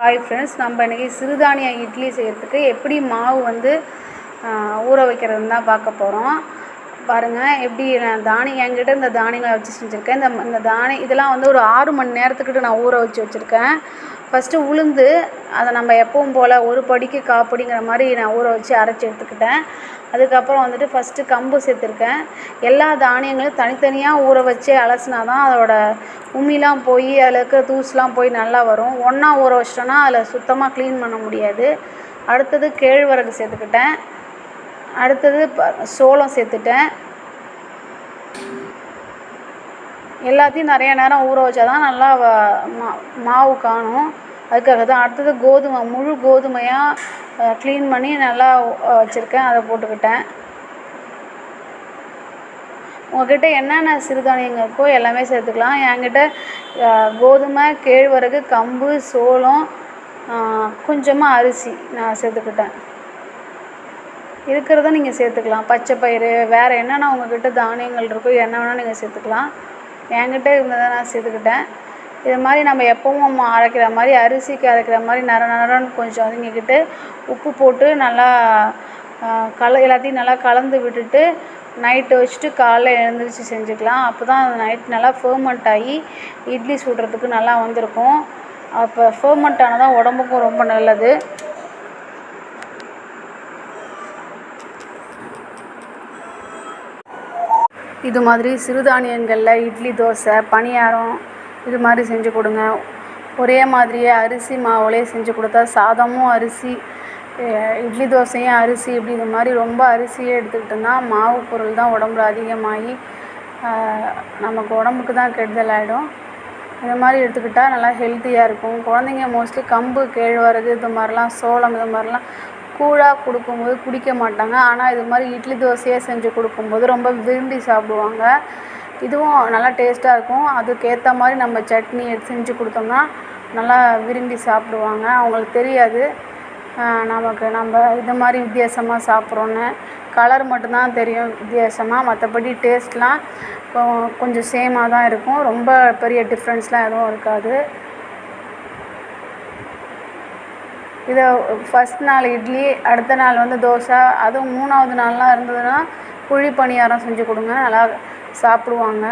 Hi friends நம்ம இன்றைக்கி சிறுதானிய இட்லி செய்கிறதுக்கு எப்படி மாவு வந்து ஊற வைக்கிறதுன்னு தான் பார்க்க போகிறோம் பாருங்கள் எப்படி நான் தானியம் என்கிட்ட இந்த தானியங்களை வச்சு செஞ்சுருக்கேன். இந்த இந்த தானி இதெல்லாம் வந்து ஒரு ஆறு மணி நேரத்துக்கிட்ட நான் ஊற வச்சு வச்சுருக்கேன். ஃபஸ்ட்டு உளுந்து அதை நம்ம எப்பவும் போல் ஒரு படிக்கு காப்படிங்கிற மாதிரி நான் ஊற வச்சு அரைச்சி எடுத்துக்கிட்டேன். அதுக்கப்புறம் வந்துட்டு ஃபஸ்ட்டு கம்பு சேர்த்துருக்கேன். எல்லா தானியங்களையும் தனித்தனியாக ஊற வச்சு அலசினா தான் அதோட உமிலாம் போய் அதில் இருக்கிற தூசுலாம் போய் நல்லா வரும். ஒன்றா ஊற வச்சிட்டோன்னா அதில் சுத்தமாக க்ளீன் பண்ண முடியாது. அடுத்தது கேழ்வரகு சேர்த்துக்கிட்டேன். அடுத்தது ப சோளம் சேர்த்துட்டேன். எல்லாத்தையும் நிறைய நேரம் ஊற வச்சா தான் நல்லா மா மாவு காணும். அதுக்காக தான் அடுத்தது கோதுமை முழு கோதுமையாக க்ளீன் பண்ணி நல்லா வச்சுருக்கேன் அதை போட்டுக்கிட்டேன். உங்ககிட்ட என்னென்ன சிறுதானியங்கள் இருக்கோ எல்லாமே சேர்த்துக்கலாம். என்கிட்ட கோதுமை கேழ்வரகு கம்பு சோளம் கொஞ்சமாக அரிசி நான் சேர்த்துக்கிட்டேன். இருக்கிறத நீங்கள் சேர்த்துக்கலாம். பச்சை பயிறு வேறு என்னென்ன உங்கள்கிட்ட தானியங்கள் இருக்கோ என்ன வேணால் நீங்கள் சேர்த்துக்கலாம். என்கிட்ட இருந்ததை நான் சேர்த்துக்கிட்டேன். இது மாதிரி நம்ம எப்பவும் அரைக்கிற மாதிரி அரிசிக்கு அரைக்கிற மாதிரி நர நரன்னு கொஞ்சம் வதங்கிக்கிட்டு உப்பு போட்டு நல்லா கல எல்லாத்தையும் நல்லா கலந்து விட்டுட்டு நைட்டு வச்சுட்டு காலைல எழுந்திரிச்சு செஞ்சுக்கலாம். அப்போ தான் நைட் நல்லா ஃபேர்மெண்ட் ஆகி இட்லி சுடுறதுக்கு நல்லா வந்திருக்கும். அப்போ ஃபேர்மெண்ட் ஆனால் தான் உடம்புக்கும் ரொம்ப நல்லது. இது மாதிரி சிறுதானியங்களில் இட்லி தோசை பணியாரம் இது மாதிரி செஞ்சு கொடுங்க. ஒரே மாதிரியே அரிசி மாவுலேயே செஞ்சு கொடுத்தா சாதமும் அரிசி இட்லி தோசையும் அரிசி இப்படி இது மாதிரி ரொம்ப அரிசியே எடுத்துக்கிட்டோம்னா மாவு பொருள் தான் உடம்புல அதிகமாகி நமக்கு உடம்புக்கு தான் கெடுதல் ஆகிடும் இது மாதிரி எடுத்துக்கிட்டால் நல்லா ஹெல்த்தியாக இருக்கும். குழந்தைங்க மோஸ்ட்லி கம்பு கேழ்வரகு இது மாதிரிலாம் சோளம் இது மாதிரிலாம் கூழாக கொடுக்கும்போது குடிக்க மாட்டாங்க. ஆனால் இது மாதிரி இட்லி தோசையாக செஞ்சு கொடுக்கும்போது ரொம்ப விரும்பி சாப்பிடுவாங்க. இதுவும் நல்லா டேஸ்ட்டாக இருக்கும். அதுக்கேற்ற மாதிரி நம்ம சட்னி செஞ்சு கொடுத்தோம்னா நல்லா விரும்பி சாப்பிடுவாங்க. அவங்களுக்கு தெரியாது. நமக்கு நம்ம இது மாதிரி வித்தியாசமாக சாப்பிட்றோன்னு. கலர் மட்டும்தான் தெரியும் வித்தியாசமாக மற்றபடி டேஸ்ட்லாம் கொஞ்சம் சேமாக தான் இருக்கும். ரொம்ப பெரிய டிஃப்ரென்ஸ்லாம் எதுவும் இருக்காது. இதை ஃபஸ்ட் நாள் இட்லி அடுத்த நாள் வந்து தோசை அதுவும் மூணாவது நாள்லாம் இருந்ததுன்னா குழி பணியாரம் செஞ்சு கொடுங்க நல்லா சாப்பிடுவாங்க.